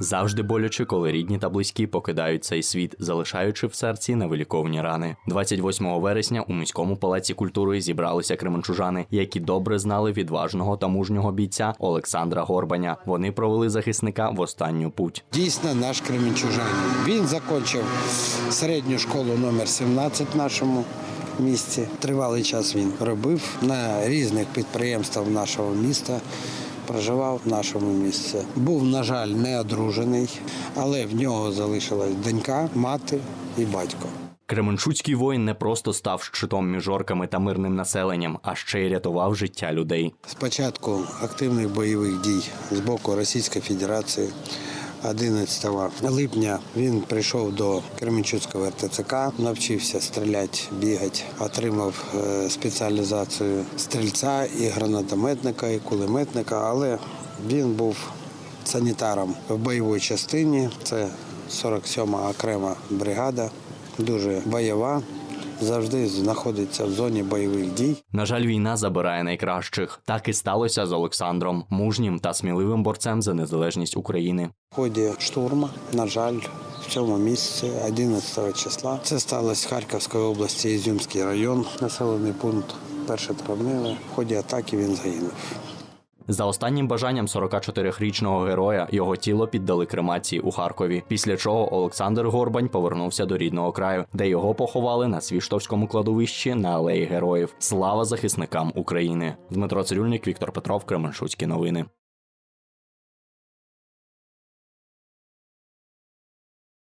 Завжди боляче, коли рідні та близькі покидають цей світ, залишаючи в серці невиліковні рани. 28 вересня у міському палаці культури зібралися кременчужани, які добре знали відважного та мужнього бійця Олександра Горбаня. Вони провели захисника в останню путь. Дійсно, наш кременчужанин. Він закінчив середню школу номер 17 в нашому місті. Тривалий час він робив на різних підприємствах нашого міста. Проживав в нашому місці. Був, на жаль, не одружений, але в нього залишилась донька, мати і батько. Кременчуцький воїн не просто став щитом між орками та мирним населенням, а ще й рятував життя людей. Спочатку активних бойових дій з боку Російської Федерації. 11 липня. Він прийшов до Кременчуцького РТЦК, навчився стріляти, бігати, отримав е, спеціалізацію стрільця і гранатометника, і кулеметника, але він був санітаром в бойовій частині. Це 47-ма окрема бригада, дуже бойова, завжди знаходиться в зоні бойових дій. На жаль, війна забирає найкращих. Так і сталося з Олександром, мужнім та сміливим борцем за незалежність України. В ході штурму, на жаль, в цьому місці 11 числа. Це сталося в Харківській області, Ізюмський район, населений пункт перше травневе. В ході атаки він загинув. За останнім бажанням 44-річного героя його тіло піддали кремації у Харкові. Після чого Олександр Горбань повернувся до рідного краю, де його поховали на Свіштовському кладовищі на алеї героїв. Слава захисникам України! Дмитро Цирюльник, Віктор Петров, Кременчуцькі новини.